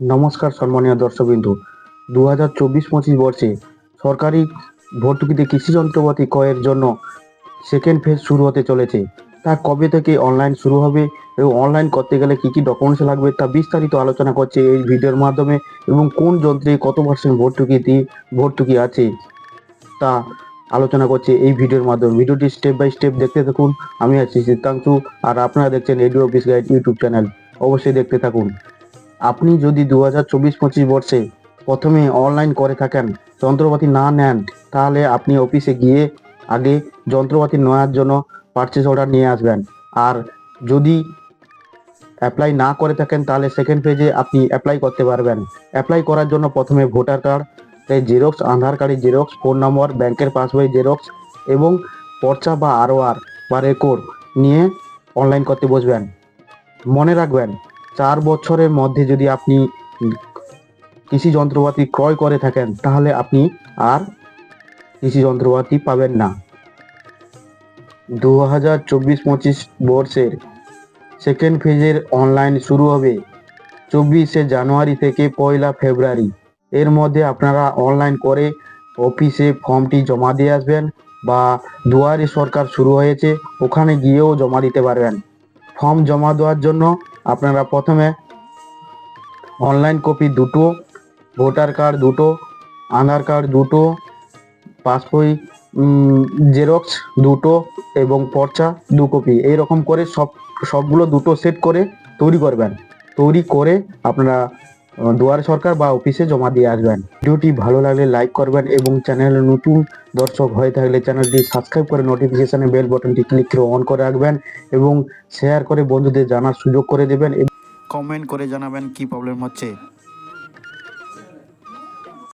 নমস্কার সম্মানীয় দর্শকবিন্দু। দু হাজার চব্বিশ পঁচিশ বর্ষে সরকারি ভর্তুকিতে কৃষি যন্ত্রপাতি ক্রয়ের জন্য সেকেন্ড ফেজ শুরু হতে চলেছে। তা কবে থেকে অনলাইন শুরু হবে এবং অনলাইন করতে গেলে কী কী ডকুমেন্টস লাগবে তা বিস্তারিত আলোচনা করছে এই ভিডিওর মাধ্যমে এবং কোন যন্ত্রে কত পার্সেন্ট ভর্তুকি দিয়ে ভর্তুকি আছে তা আলোচনা করছে এই ভিডিওর মাধ্যমে। ভিডিওটি স্টেপ বাই স্টেপ দেখতে থাকুন। আমি আছি সিদ্ধাংশু আর আপনারা দেখছেন ADO office guide YouTube channel অবশ্যই দেখতে থাকুন। আপনি যদি দু হাজার চব্বিশ পঁচিশ বর্ষে প্রথমে অনলাইন করে থাকেন, যন্ত্রপাতি না নেন, তাহলে আপনি অফিসে গিয়ে আগে যন্ত্রপাতি নেওয়ার জন্য পারচেস অর্ডার নিয়ে আসবেন। আর যদি অ্যাপ্লাই না করে থাকেন, তাহলে সেকেন্ড পেজে আপনি অ্যাপ্লাই করতে পারবেন। অ্যাপ্লাই করার জন্য প্রথমে ভোটার কার্ড জেরক্স আধার কার্ডের জেরক্স ফোন নম্বর ব্যাংকের পাসবই জেরক্স এবং পর্চা বা আরওআর বা রেকর্ড নিয়ে অনলাইন করতে বসবেন। মনে রাখবেন চার বছরের মধ্যে যদি আপনি কৃষি যন্ত্রপাতি ক্রয় করে থাকেন, তাহলে আপনি আর কৃষি যন্ত্রপাতি পাবেন না। দু হাজার চব্বিশ পঁচিশ বর্ষের সেকেন্ড ফেজের অনলাইন শুরু হবে চব্বিশে জানুয়ারি থেকে পয়লা ফেব্রুয়ারি। এর মধ্যে আপনারা অনলাইন করে অফিসে ফর্মটি জমা দিয়ে আসবেন বা দুয়ারে সরকার শুরু হয়েছে, ওখানে গিয়েও জমা দিতে পারবেন। ফর্ম জমা দেওয়ার জন্য আপনারা প্রথমে অনলাইন কপি দুটো ভোটার কার্ড দুটো আধার কার্ড দুটো পাসবই জেরক্স দুটো এবং পর্চা দু কপি এইরকম করে সব, সবগুলো দুটো সেট করে তৈরি করবেন। তৈরি করে আপনারা দুয়ারে সরকার বা অফিসে জমা দিয়ে আসবেন। ভিডিওটি ভালো লাগলে লাইক করবেন এবং চ্যানেলে নতুন দর্শক হয়ে থাকলে চ্যানেলটি সাবস্ক্রাইব করে নোটিফিকেশানে বেল বাটনটি ক্লিক করে অন করে রাখবেন এবং শেয়ার করে বন্ধুদের জানার সুযোগ করে দেবেন। কমেন্ট করে জানাবেন কি প্রবলেম হচ্ছে।